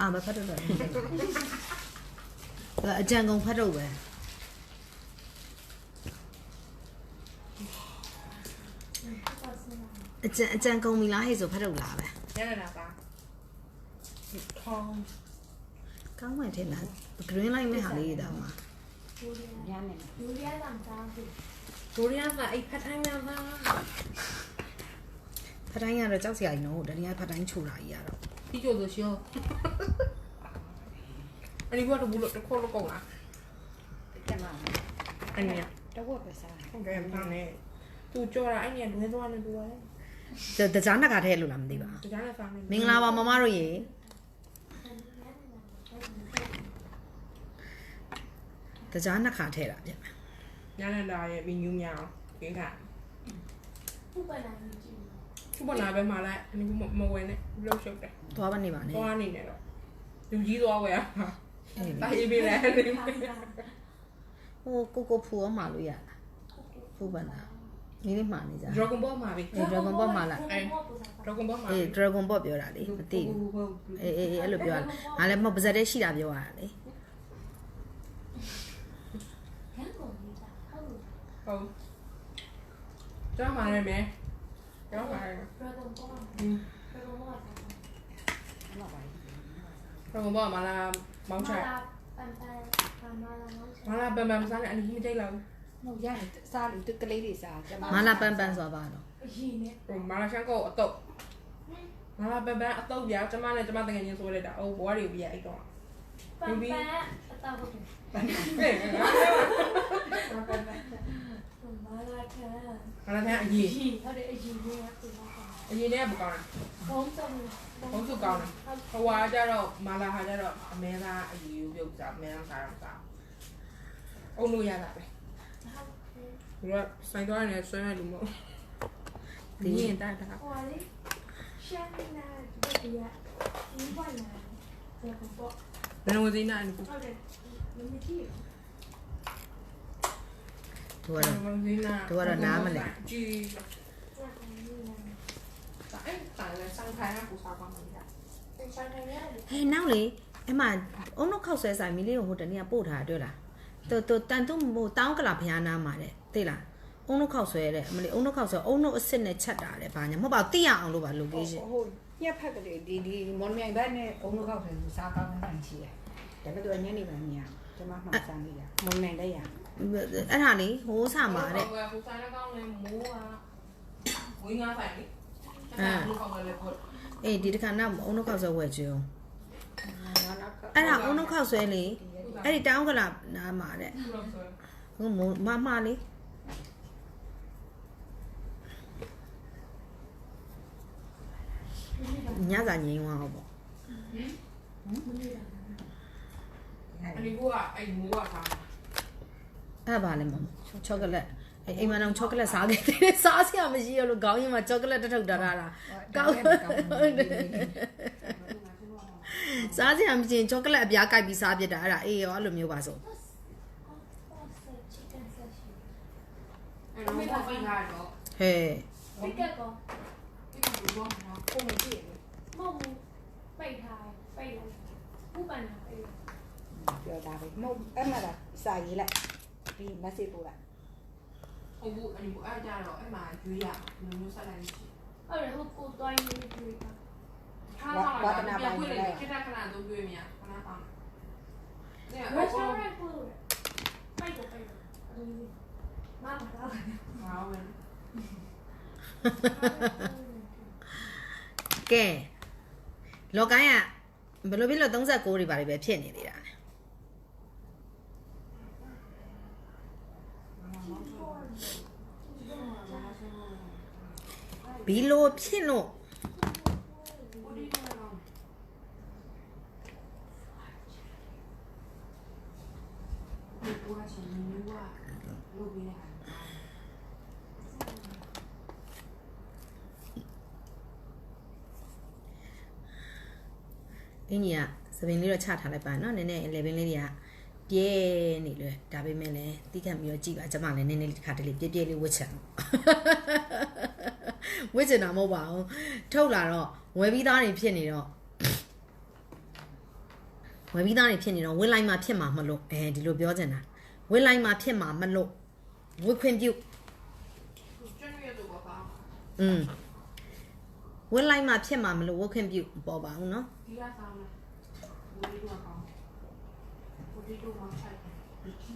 အာမဖတ်တော့တယ်အကြံကုန်ဖတ်တော့ပဲအကြံအကြံကုန်ပြီလားဟဲ့ဆိုဖတ်တော့လားပဲရရတာပါထောင်းကောင်းမှထင်လား green line နဲ့ဟာလေးရေးတာမှာရမ်းနေတယ်လူရမ်းတောင်းပြီဒိုရီယာကအိဖတ်ထိုင်းမှာပါဖတ်တိုင်းကတော့ကြောက်စရာကြီးနော်တနည်းဖတ်တိုင်းခြူတာကြီးရတော့ဒီကျိုးဆိုရှော အဲ့ဒီကတော့ဘူးလို့တစ်ခေါက်လောက်ကောင်းလားကျမအဲ့ဒီတော့ဝတ်ပဲစားဟုတ်တယ်ပါနေသူကြောတာအဲ့ဒီကလွဲသွားနေသူကလေတကြားနှစ်ခါထဲလို့လားမသိပါတကြားနဲ့စားနေမင်္ဂလာပါမမတို့ရေတကြားနှစ်ခါထဲတာပြန်ညနေလာရဲ့မီနူးများကိကခုပနာကြီးကြည့်ခုမနာပဲမှာလိုက်အနည်းမဝဲနဲ့လောက်ရှုပ်တယ်သွားပါနေပါနဲ့သွားနေတယ်တော့လူကြီးသွားဝဲอ่ะအေး တာရေးပေးတယ်ဟိုကိုကိုဖူအောင်မှာလို့ရတာဖူပန်တာမိလေးမှာနေကြ Dragon Ball မှာပြီအေး Dragon Ball မှာလား Dragon Ball မှာအေး Dragon Ball ပြောတာလေမသိဘူးအေးအေးအေးအဲ့လိုပြောတာငါလည်းမဟုတ်ပါဇက်တည်းရှိတာပြောရတာလေရန်ကုန်ကြီးတာဟုတ်ဟုတ်ကျောင်းမှာလည်းမယ်ကျောင်းမှာလည်း Dragon Ball Dragon Ball တော့ပါ Dragon Ball မှာလာ မောင်းချပန်ပန်ပန်မာလာမောင်းချမလာပန်ပန်စားနဲ့အနည်းမကြိုက်လောက်မဟုတ်ရတယ်စားလို့တကလေးတွေစားကျမမလာပန်ပန်ဆိုတာပါတော့အရင်နဲ့ဟိုမာလာရှန်ကိုအတော့မလာပန်ပန်အတော့ပြကျမနဲ့ကျမတကယ်ချင်းဆိုလိုက်တာအိုးဘွားတွေပြအဲ့တော့ပန်ပန်အတော့ဟုတ်တယ်ဟဲ့မာလာခံမလာတဲ့အရေးကြီးဟုတ်တယ်အရင်ကပြန်လာတာအရေးနဲ့ပကောင်းတယ်ဘုံစုံဘုံစုကောင်းတယ်ဟိုဟာကျတော့မာလာဟာကျတော့အမဲသားအရေးကိုပြုတ်စားအမဲ သားစားတော့စားအုံလို့ရတာပဲသူကဆိုင်သွားနေဆွဲနေလူမဟုတ်ဒီရင်တာတာဟိုလေရှမ်းနာဒီကဒီဘက်လာတော့ပေါ့ဘယ်လိုစင်းနာနေဟုတ်တယ်မမကြီးသူကတော့ကြ ဟဲ့နောက်လေအဲ့မှာအုံနှုတ်ခောက်ဆွဲဆိုင်မီလေးကိုဟိုတနေ့ကပို့ထားတွေ့လားတူတူတန်တူဟိုတောင်းကလာဖျားနာမှာတဲ့သိလားအုံနှုတ်ခောက်ဆွဲတဲ့အမလေးအုံနှုတ်ခောက်ဆွဲအုံနှုတ်အစ်စ်နဲ့ချက်တာတဲ့ဘာညာမဟုတ်ပါဘူးသိရအောင်လို့ပါ location ဟိုညက်ဖက်ကလေးဒီဒီမော်မြိုင်ဘက်နဲ့အုံလို့ခောက်တယ်စားကောင်းတဲ့ဆိုင်ရှိတယ်ဒါပေမဲ့ညနေပိုင်းညကျမမှစားနေရမော်မြိုင်လည်းရအဲ့ဒါလေဟိုးဆာမှာတဲ့ဟိုဟိုဆိုင်ကောင်းလေမိုးကဝင်းငါဆိုင်လေ အဲ့ဒါကောင်းလေပေါ့အေးဒီတစ်ခါနောက်အုံနှုတ်ခောက်ဆွဲဝယ်ကြုံနောက်နောက်အဲ့ဒါအုံနှုတ်ခောက်ဆွဲလေအဲ့ဒီတောင်းကလာနာမှာတဲ့ဘူးလို့ဆိုဟိုမမလေးညစာငိမ့်သွားပေါ့အဲ့ဒီကအဲ့မိုးကစား အဲ့ဒါပါလေမမချောကလက်အဲ့အိမ်မနောင်ချောကလက်စားခဲ့တယ်စားစရာမရှိရလို့ခေါင်းရင်းမှာချောကလက်တစ်ထုပ်ထားတာကောင်းစားစရာမရှိရင်ချောကလက်အပြားကြိုက်ပြီးစားပြစ်တာအဲ့ဒါအေးရောအဲ့လိုမျိုးပါဆို chicken session အဲ့တော့ဘာဖိထားတော့ဟဲ့ pick up ကောဒီလိုတော့ကိုမကြည့်မဟုတ်ဘူးပိတ်ထားပိတ်လိုက်ခုပန်တာပိတ်လိုက်ပြောတာပဲမဟုတ်အဲ့မှာစာရေးလိုက် ဒီ message ပို့လိုက်ဟုတ်ဘူးအဲ့ဒီအဲ့ကြတော့အဲ့မှာရွေးရမျိုးမျိုးဆက်လိုက်ရှိအဲ့ဒါဟိုကိုတွိုင်းနေပြီပါထားဆောင်လာပြန်ခွေးလေခက်ခဏတော့တွေ့မြခဏပါနေရအဲ့စတော့ရာကိုပိတ်တော့ပိတ်တော့မမတော့ငါဝင်ကဲလောကိုင်းကဘယ်လိုဖြစ်လို့39တွေပါလိပဲဖြစ်နေသေးတာလဲ ဘီလိုဖြစ်လို့ဒီကွာရှင်မျိုးကလုပ်ပြီးနေတာအင်းကြီးကသပင်လေးတော့ချထားလိုက်ပါနော်နည်းနည်း level လေးတွေကပြဲနေလွယ်ဒါပေမဲ့လည်းတီးခတ်ပြီးတော့ကြည့်ပါကျွန်မလည်းနည်းနည်းလေးတစ်ခါတလေပြဲပြဲလေးဝစ်ချင် ဝစ်ချင်တာမဟုတ်ပါဘူးထုတ်လာတော့ဝယ်ပြီးသားနေဖြစ်နေတော့ ဝယ်ပြီးသားတွေဖြစ်နေတော့ဝက်လိုက်မှဖြစ်မှာမလို့အဲဒီလိုပြောချင်တာဝက်လိုက်မှဖြစ်မှာမလို့ဝက်ခွင့်ပြု ကျွန်းရတော့ပါ อืมဝက်လိုက်မှဖြစ်မှာမလို့ဝက်ခွင့်ပြုမပေါ်ပါဘူးเนาะ ဒီကစားမယ်ဘူဒီတော့ကောင်းဘူဒီတော့မှဆိုင်ဒီကီ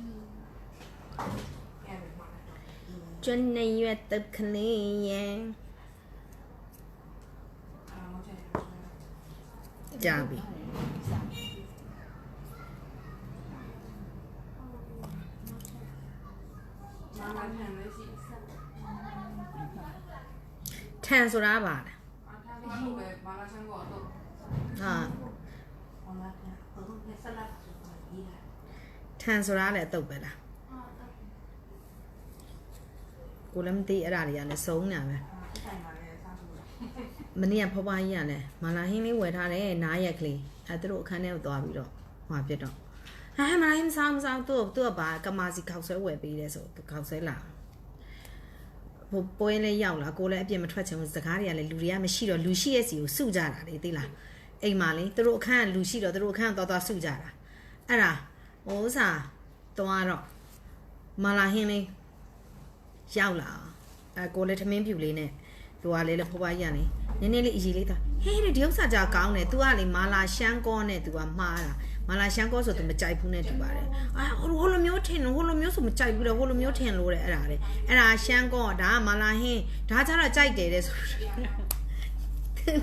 အဲ့ဒါမှလည်း ကျွန်းနေရွက်တုတ်ခလေးရဲ့ ကြာပြီမာလာခံလေးရှိထန်ဆိုတာပါလားအာထားတော့ပဲမာလာဆန်ကတော့ဟာမာလာခံတော့လက်ဆက်လက်ဆိုတော့ဒီလားထန်ဆိုတာလည်းအတုတ်ပဲလားကိုလည်းမသိအဲ့ဒါတွေကလည်းစုံနေတာပဲဆိုင်ပါလေစားလို့ မနေ့ကဖွားဖွားကြီးကလည်းမာလာဟင်းလေးဝယ်ထားတယ်နားရက်ကလေးအဲသူတို့အခန်းထဲကိုသွားပြီးတော့ဟွာပြစ်တော့ဟာမာလာဟင်းမစားမစားသူ့သူ့ကဘာကမာစီခောက်ဆွဲဝယ်ပေးတယ်ဆိုသူခောက်ဆွဲလာဟိုပွဲလေးရောက်လာကိုလည်းအပြစ်မထွက်ချင်ဘူးစကားတွေကလည်းလူတွေကမရှိတော့လူရှိရဲ့စီကိုစုကြတာလေသိလားအိမ်မှာလေသူတို့အခန်းကလူရှိတော့သူတို့အခန်းကသွားသွားစုကြတာအဲ့ဒါဟိုဥစားသွားတော့မာလာဟင်းလေးရောက်လာအဲကိုလည်းထမင်းပြူလေးနဲ့ သူကလေလေဖွားဖွားကြီးကလေနည်းနည်းလေးအည်လေးသားဟေးဒီဥစ္စာကြာကောင်းတယ် तू ကလေမာလာရှမ်းကောနဲ့ तू ကမှားတာမာလာရှမ်းကောဆို तू မကြိုက်ဘူးနဲ့တူပါတယ်အာဟိုလိုမျိုးထင်ဟိုလိုမျိုးဆိုမကြိုက်ဘူးလေဟိုလိုမျိုးထင်လို့တဲ့အဲ့ဒါလေအဲ့ဒါရှမ်းကောဒါကမာလာဟင်းဒါကြတော့ကြိုက်တယ်တဲ့ဆို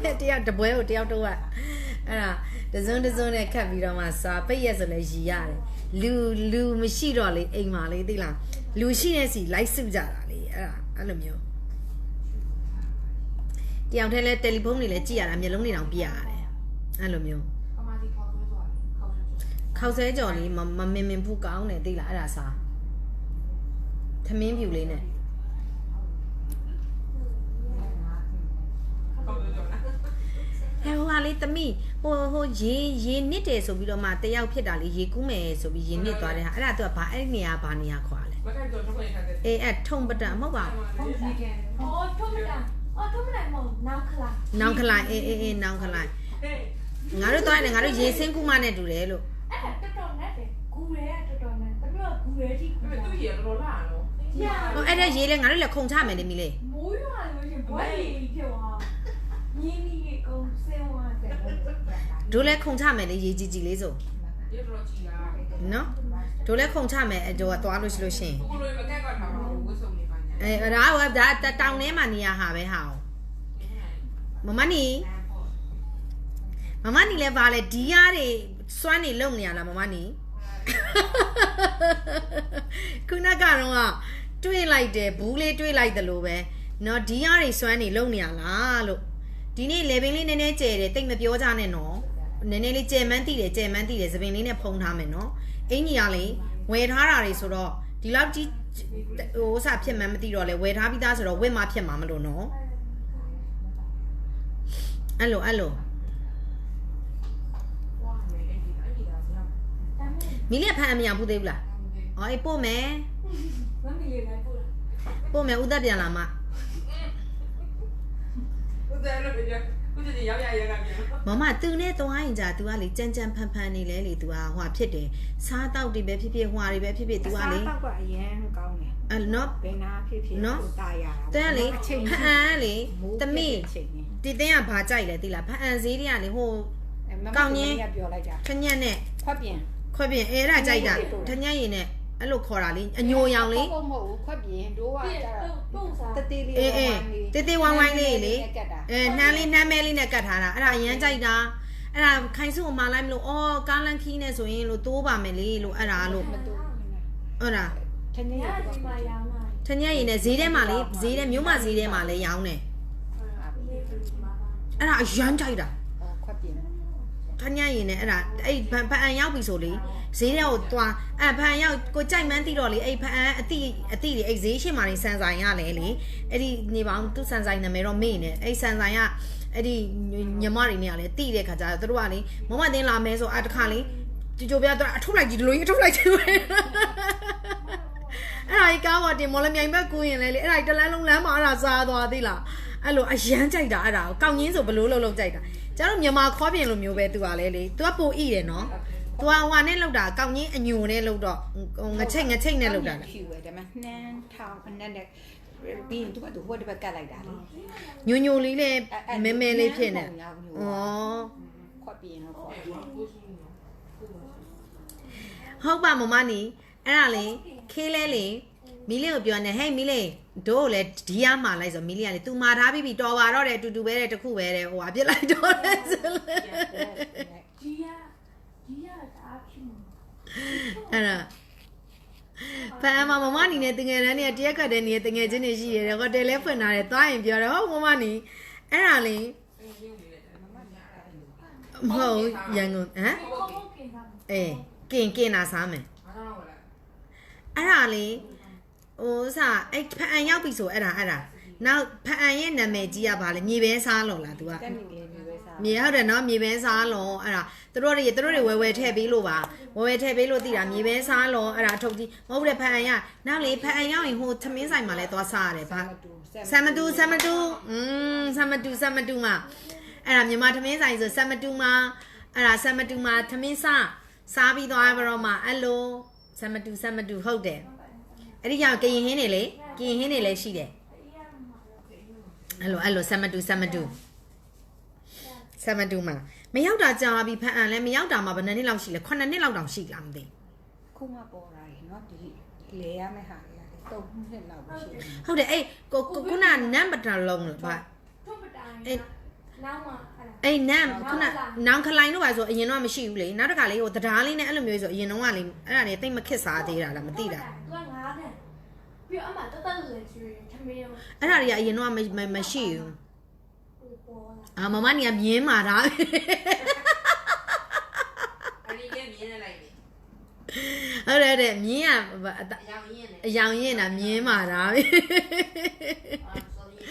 တဲ့တယောက်တပွဲကိုတယောက်တော့ကအဲ့ဒါတစုံတစုံနဲ့ခတ်ပြီးတော့မှစာပိတ်ရက်ဆိုလဲရီရတယ်လူလူမရှိတော့လေအိမ်မှာလေသိလားလူရှိတဲ့စီလိုက်စုကြတာလေအဲ့ဒါအဲ့လိုမျိုး တယောက်တည်းလဲတယ်လီဖုန်းတွေလဲကြည့်ရတာမျက်လုံးတွေတောင်ပြရရတယ်အဲ့လိုမျိုးကမာဒီခေါ်ဆွဲသွားတယ်ခေါ်ဆွဲခောက်ဆဲကြော်လေးမမမင်မင်ဖို့ကောင်းတယ်သိလားအဲ့ဒါစားသမင်းပြူလေးနဲ့ခေါ်ဆွဲသွားတယ်ဟဲဟိုဟာလေးသမီးဟိုဟိုရေရေနစ်တယ်ဆိုပြီးတော့မှတယောက်ဖြစ်တာလေရေကူးမယ်ဆိုပြီးရေနစ်သွားတဲ့ဟာအဲ့ဒါသူကဘာအဲ့နေရာဘာနေရာခွာလဲမခိုင်တော့ထုတ်ခွင့်ထားတယ်အေးအဲ့ထုံပတံမဟုတ်ပါဘူးဟုတ်ဒီကဲ哦，ထုံးမတ န်အော်ထုံးမတန်မဟုတ်နောင်ခလာနောင်ခလိုက်အေးအေးအေးနောင်ခလိုက်ဟေးငါတို့သွားတယ်ငါတို့ရေစင်းကူမနဲ့တူတယ်လို့အဲ့ဒါတော်တော်နဲ့တယ်ဂူရဲတော်တော်နဲ့တမီးကဂူရဲတိဂူအဲ့ရဲသူရေတော်လာနော်ညာဟိုအဲ့ဒါရေလဲငါတို့လည်းခုံချမယ်လေမီလေးမိုးရွာလို့ရှင်ဘွဲကြီးဖြစ်သွားမြင်းကြီးကုန်းဆင်းသွားတယ်တို့လည်းခုံချမယ်လေရေကြီးကြီးလေးဆိုရေတော်ကြီးလားနော်တို့လည်းခုံချမယ်အဲ့တော့သွားလို့ရှိလို့ရှင်ဘုလိုမကက်ကထားပါဘူးဝတ်စုံနေပါညာ အဲဒါကဒါတောင်ထဲမှာနေရဟာပဲဟာမမနီမမနီလည်းပါလေဒီရတွေစွမ်းနေလုံနေရလားမမနီခုနကတော့ကတွေးလိုက်တယ်ဘူးလေးတွေးလိုက်တယ်လို့ပဲနော်ဒီရတွေစွမ်းနေလုံနေရလားလို့ဒီနေ့လေပင်လေးနည်းနည်းကျဲတယ်တိတ်မပြောကြနဲ့နော်နည်းနည်းလေးကျဲမန်းတိတယ်ကျဲမန်းတိတယ်သပင်လေးနဲ့ဖုံးထားမယ်နော်အင်ကြီးကလေဝယ်ထားတာတွေဆိုတော့ဒီလောက်ကြီး ဟိုဥစားဖြစ်မှန်းမသိတော့လေဝယ်ထားပြီးသားဆိုတော့ဝစ်မှဖြစ်မှာမလို့နော်အဲ့လိုအဲ့လိုဝါမေအဲ့ဒီအဲ့ဒီဒါဆိုတော့ဒါမှမမီလေးဖန်အမြောင်ဖူးသေးဘူးလားအော်အေးပို့မယ်ဟုတ်မမီလေးလိုက်ပို့လားပို့မယ်ဥသက်ပြန်လာမှဦးတယ်လို့ပြော ဦးတယ်ရောက်ရရကပြန် မမသူနဲ့သွားရင်ကြာ तू ကလေကြမ်းကြမ်းဖန်ဖန်နေလဲလေ तू ကဟွာဖြစ်တယ်စားတောက်တွေပဲဖြစ်ဖြစ်ဟွာတွေပဲဖြစ်ဖြစ် तू ကလေ စားတော့ကအရင်ကောင်းတယ် အဲ့နော် ဘယ်နာဖြစ်ဖြစ် နော် ကိုတာရတာ တဲ့ကလေ အချိန် ဖအန်ကလေ မိုး တမိ အချိန်ကြီး တီတင်းကဘာကြိုက်လဲသိလားဖအန်ဈေးတွေကလေဟို အဲမမ ကောင်းကြီး ကပြောလိုက်တာ ခညက်နဲ့ ခွက်ပြင် ခွက်ပြင်အဲအဲ့ဒါကြိုက်တာ ခ ခ ညက်ရည် ညက်ရည်နဲ့ အဲ့လိုခေါ်တာလေအညိုရောင်လေဟုတ်မဟုတ်ဘူးခွက်ပြင်တို့ကပြကျတော့ပုတ်စားတတိလေးအေးအေးတေးသေးဝိုင်းဝိုင်းလေးလေကတ်တာအဲနှမ်းလေးနှမ်းမဲလေးနဲ့ကတ်ထားတာအဲ့ဒါအရန်ကြိုက်တာအဲ့ဒါခိုင်စုကိုမလိုက်မလို့အော်ကားလန်ခီးနဲ့ဆိုရင်လို့တိုးပါမယ်လေလို့အဲ့ဒါလို့မတူဟုတ်လားထင်းနေညရဒီမှာရောင်းလာထညက်ရည်နဲ့ဈေးထဲမှာလေဈေးထဲမြို့မဈေးထဲမှာလည်းရောင်းတယ်လေးဒီမှာအဲ့ဒါအရန်ကြိုက်တာခွက်ပြင် ထညက်ရည်နဲ့အဲ့ဒါအဲ့ဖန်ဖန်အန်ရောက်ပြီဆိုလေဈေးထဲကိုသွားအဲ့ဖန်ရောက်ကိုကြိုက်မှန်းသိတော့လေအဲ့ဖန်အန်အတိအတိလေအဲ့ဈေးရှိမှနေစန်ဆိုင်ရလေလေအဲ့ဒီနေပေါင်းသူစန်ဆိုင်နာမည်တော့မေ့နေအဲ့စန်ဆိုင်ကအဲ့ဒီညမတွေနဲ့ကလည်းတိတဲ့ခါကျတော့သူတို့ကလေမမတင်လာမဲဆိုအတခါလေကြိုကြိုပြတော့အထုတ်လိုက်ကြည့်ဒီလိုကြီးအထုတ်လိုက်ကြည့်ပဲအဲ့ဒါကြီးကားပေါ်တင်မော်လမြိုင်ဘက်ကူးရင်လေလေအဲ့ဒါကြီးတလန်းလုံးလမ်းမှာအဲ့ဒါစားသွားသေးလားအဲ့လိုအရန်ကြိုက်တာအဲ့ဒါကိုကောင်းငင်းဆိုဘလို့လုံးလုံးကြိုက်တာ ကျန်တော်မြန်မာခေါ်ပြင်လိုမျိုးပဲသူကလဲလေသူကပိုဣတယ်နော်သူကဟိုဟာနဲ့လောက်တာကောင်းကြီးအညိုနဲ့လောက်တော့ဟိုငချိတ်ငချိတ်နဲ့လောက်တာလေဖြူပဲဒါပေမဲ့နှမ်းထောင်အနက်နဲ့ပြီးရင်သူကသူဟိုတစ်ဘက်ကတ်လိုက်တာလေညိုညိုလေးလေးမဲမဲလေးဖြစ်နေဩခွက်ပြင်းတော့ခွက်ပြင်းဟုတ်ပါမမနီအဲ့ဒါလေခေးလဲလေ မီလေးကိုပြောနေဟဲ့မီလေးတို့ကိုလည်းဒီရမှာလိုက်ဆိုမီလေးကလေ तू မာထားပြီးပြီတော်ပါတော့တယ်အတူတူပဲတဲ့တခုပဲတဲ့ဟိုဟာပြစ်လိုက်တော့တယ်ဆိုလေ ဒီရဒီရတာအဖြစ်မှာ အဲ့ဒါဖန်မမမနီနဲ့တငယ်တန်းနဲ့တရက်ကတ်တဲ့နေတငယ်ချင်းတွေရှိရတယ်ဟိုတယ်လဲဖွင့်ထားတယ်သွားရင်ပြောတယ်ဟုတ်မမနီအဲ့ဒါလေမဟုတ်ရန်ကုန်ဟမ် ခေါင်းမกินတာ အေးကင်ကင်တာစားမယ် အားတော့ဝလာ အဲ့ဒါလေ ဟိုစားအဲ့ဖန်အန်ရောက်ပြီဆိုအဲ့ဒါအဲ့ဒါနောက်ဖန်အန်ရဲ့နာမည်ကြီးကဘာလဲမြေပဲစားလော်လား तू က တက်နေလေမျိုးပဲစား မြေဟုတ်တယ်နော်မြေပဲစားလော်အဲ့ဒါသူတို့တွေသူတို့တွေဝယ်ဝယ်ထည့်ပေးလို့ပါဝယ်ဝယ်ထည့်ပေးလို့သိတာမြေပဲစားလော်အဲ့ဒါအထုတ်ကြီးမဟုတ်ဘူးလေဖန်အန်ရနောက်လေဖန်အန်ရောက်ရင်ဟိုသမင်းဆိုင်မှာလဲသွားစားရတယ်ဗာ ဆမ်မတူဆမ်မတူอืมဆမ်မတူဆမ်မတူမှာအဲ့ဒါမြန်မာသမင်းဆိုင်ဆိုဆမ်မတူမှာအဲ့ဒါဆမ်မတူမှာသမင်းစားစားပြီးသွားပြီးတော့မှအဲ့လိုဆမ်မတူဆမ်မတူဟုတ်တယ် အဲ့ဒီကြောင့်ကရင်ဟင်းနေလေကရင်ဟင်းနေလည်းရှိတယ်အဲ့လိုအဲ့လိုဆမ်မတူဆမ်မတူဆမ်မတူမှာမရောက်တာကြာပြီဖန်အန်လည်းမရောက်တာမှဘယ်နှစ်နှစ်လောက်ရှိလဲ9နှစ်လောက်တောင်ရှိလားမသိခုမှပေါ်လာတယ်နော်ဒီလေရမယ့်ဟာလေတုံနှစ်လောက်ပဲရှိတယ်ဟုတ်တယ်အဲ့ကိုကိုခုနနံပါတ်လုံးလားဗျထုတ်ပတိုင်းအဲ့နောက်မှအဲ့ဒါအဲ့နမ်ခုနနောင်ခလိုင်းတို့ပါဆိုအရင်တော့မရှိဘူးလေနောက်တစ်ခါလေးဟိုတရားလေးနဲ့အဲ့လိုမျိုးဆိုအရင်တော့ကလေအဲ့ဒါနေတိတ်မခစ်စားသေးတာလားမသိတာသူကငါးနဲ့ ပြီးတော့အမှတက်တက်လေကျွေးထမင်းရောအဲ့ဒါတွေကအရင်တော့ကမမမရှိဘူးဟိုပေါ်လာအာမမနီကမြင်းမာတာအရင်ကမြင်နေလိုက်တယ်ဟုတ်တယ်တဲ့မြင်းကအအရောင်ရင်းနေအယောင်ရင်တာမြင်းမာတာပဲအာဆိုရင်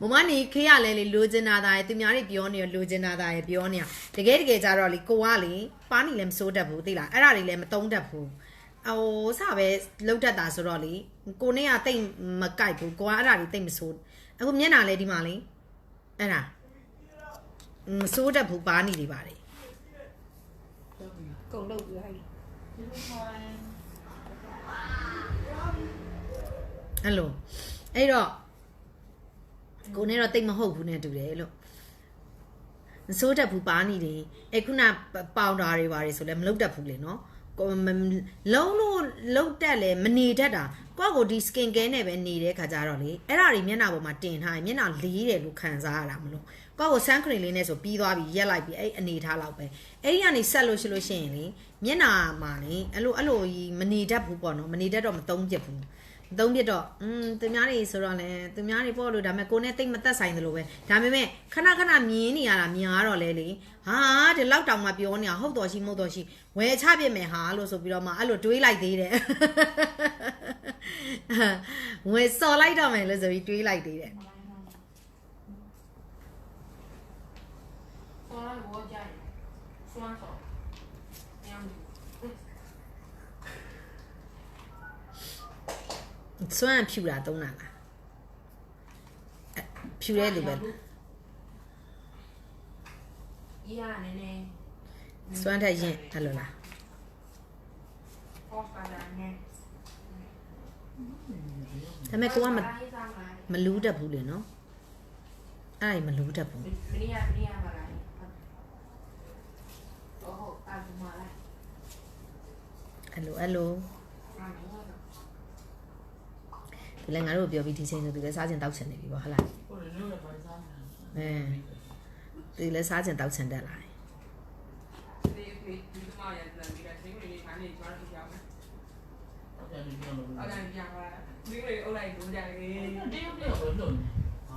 မမနီခေရလဲလေလိုချင်တာတာရယ်သူများတွေပြောနေရလိုချင်တာတာရယ်ပြောနေရတကယ်တကယ်ကြတော့လေကိုကလေပါနီလည်းမစိုးတတ်ဘူးသိလားအဲ့ဒါတွေလည်းမတုံးတတ်ဘူးအဟိုစပဲလှုပ်တတ်တာဆိုတော့လေ ကိုနဲ့ကတိတ်မကြိုက်ဘူးကိုကအဲ့ဒါတွေတိတ်မစိုးအခုမျက်နှာလဲဒီမှာလေအဲ့ဒါမစိုးတတ်ဘူးပါနီတွေပါတယ်ကုန်လို့ပြီးဟဲ့အဲ့လိုအဲ့တော့ကိုနဲ့တော့တိတ်မဟုတ်ဘူးနဲ့တူတယ်လို့မစိုးတတ်ဘူးပါနီတွေအဲ့ခုနပေါင်တာတွေပါတယ်ဆိုလည်းမလုပ်တတ်ဘူးလေနော်ကိုမ လုံးလို့လုံးတက်လဲမနေတတ်တာကိုယ့်ကိုဒီ skin care နဲ့ပဲနေတဲ့ခါကြတော့လေအဲ့ဒါတွေမျက်နှာပေါ်မှာတင်ထားရင်မျက်နှာလေးတယ်လို့ခံစားရတာမလို့ကိုယ့်ကို sun cream လေးနဲ့ဆိုပြီးသွားပြီရက်လိုက်ပြီအဲ့အနေထားလောက်ပဲအဲ့ဒီကနေဆက်လို့ရှိလို့ရှိရင်လေမျက်နှာမှာလေအဲ့လိုအဲ့လိုကြီးမနေတတ်ဘူးပေါ့နော်မနေတတ်တော့မသုံးပြစ်ဘူး သုံးပြတော့อืมသူများတွေဆိုတော့လဲသူများတွေပေါ့လို့ဒါပေမဲ့ကိုနဲ့တိတ်မသက်ဆိုင်တယ်လို့ပဲဒါပေမဲ့ခဏခဏမြင်နေရတာမြင်ရတော့လဲလေဟာဒီလောက်တောင်မှပြောနေတာဟုတ်တော်ရှိမဟုတ်တော်ရှိဝယ်ချပြစ်မယ်ဟာလို့ဆိုပြီးတော့မှအဲ့လိုတွေးလိုက်သေးတယ်ဝယ်စော်လိုက်တော့မယ်လို့ဆိုပြီးတွေးလိုက်သေးတယ်ဆောင်းဘောကြိုက်ဆွမ်းဆောင်းညောင်း စွမ်းဖြူတာသုံးတာလားအဲ့ဖြူတဲ့လူပဲ依然နည်းနည်းစွမ်းထက်ရင်အဲ့လိုလားအော်ဖာဒါနဲ့ဒါပေမဲ့ကိုကမရေးစားမှာမလူးတတ်ဘူးလေနော်အဲ့ဒါကြီးမလူးတတ်ဘူးမနီးရမနီးရမှာလားအော်ဟုတ်အာဇမလာအဲ့လိုအဲ့လို အာမဟုတ် ဒီလည်းငါတို့ပြောပြီးဒီချိန်ဆိုသူလည်းစားချင်တောက်ချင်နေပြီပေါ့ဟုတ်လားဟုတ်တယ်လို့လည်းပိုင်းစားနေတာအဲသူလည်းစားချင်တောက်ချင်တက်လာတယ်ဒီဒီဒီမှာရတဲ့ဒီကစိတ်ဝင်နေနေသွားလို့ကြောင်းတယ်ဟုတ်တယ်ဒီလိုလို့အော်ဒါကြောင်းပါဒီလိုအုပ်လိုက်ကုန်ကြတယ်တယောက်တယောက်ပဲလို့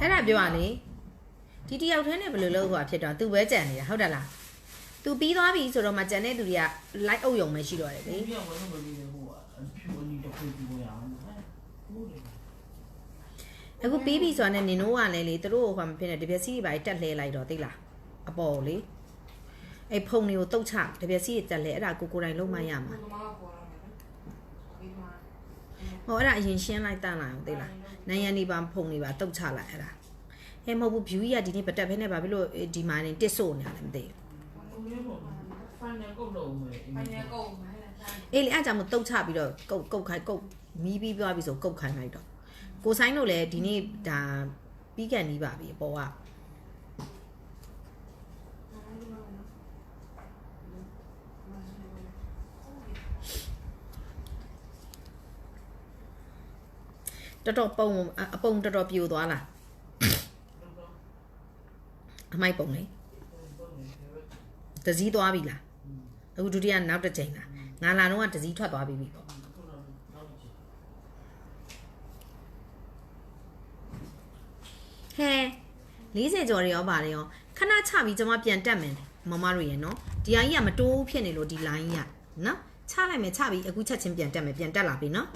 အဲ့ဒါပြောရလေဒီတယောက်တည်းနဲ့ဘယ်လိုလုပ်ဟိုဖြစ်တော့သူပဲကြံနေတာဟုတ်တယ်လားသူပြီးသွားပြီဆိုတော့မှကြံတဲ့သူတွေက like အုပ်ယုံပဲရှိတော့တယ်လေ တယောက်ပဲလို့မပြီးဘူးကွာဖြူအနေတစ်ခုပြလို့ရအောင်ဟုတ်တယ် အခုပြီးပြီဆိုတာနဲ့နင်တို့ကလည်းလေသူတို့ဟိုမဖြစ်နေတပြက်စီးတွေပါတက်လှဲလိုက်တော့သိလားအပေါ်လေအဲ့ဖုန်တွေကိုတုတ်ချတပြက်စီးတွေတက်လဲအဲ့ဒါကိုကိုယ်တိုင်လုံးမရမှာဘုမပေါ်တော့မယ်ဒီမှာဟောအဲ့ဒါအရင်ရှင်းလိုက်တန့်လိုက်အောင်သိလားနိုင်ရန်ဒီပါဖုန်တွေပါတုတ်ချလိုက်အဲ့ဒါဟဲ့မဟုတ်ဘူး view ကြီးကဒီနေ့ပတ်တက်ဖဲနဲ့ဘာဖြစ်လို့ဒီမှာနေတစ်ဆို့နေရလဲမသိဟိုလေးပေါ့ final ကုတ်တော့မယ်ဘာညာကုန်မှာလဲစားဘူးအေးလေအဲ့ကြောင့်မတုတ်ချပြီးတော့ကုတ်ကုတ်ခိုင်းကုတ်မီးပြီးသွားပြီဆိုကုတ်ခိုင်းလိုက်တော့ ကိုဆိုင်တို့လည်းဒီနေ့ဒါပြီးကန်နီးပါပြီအပေါ်ကတော်တော်ပုံအအပုံတော်တော်ပြိုသွားလားအမိုက်ပုံလေတစည်းသွားပြီလားအခုဒုတိယနောက်တစ်ချိန်လားငါလာတော့ကတစည်းထွက်သွားပြီပြီပေါ့ ဟဲ40ကျော်တွေရောပါတယ်ရောခဏချပြီးကျွန်မပြန်တက်မယ်မမတို့ရေနော်ဒီအကြီးကမတိုးဖြစ်နေလို့ဒီ line ကြီးကနော်ချလိုက်မယ်ချပြီးအခုချက်ချင်းပြန်တက်မယ်ပြန်တက်လာပြီနော်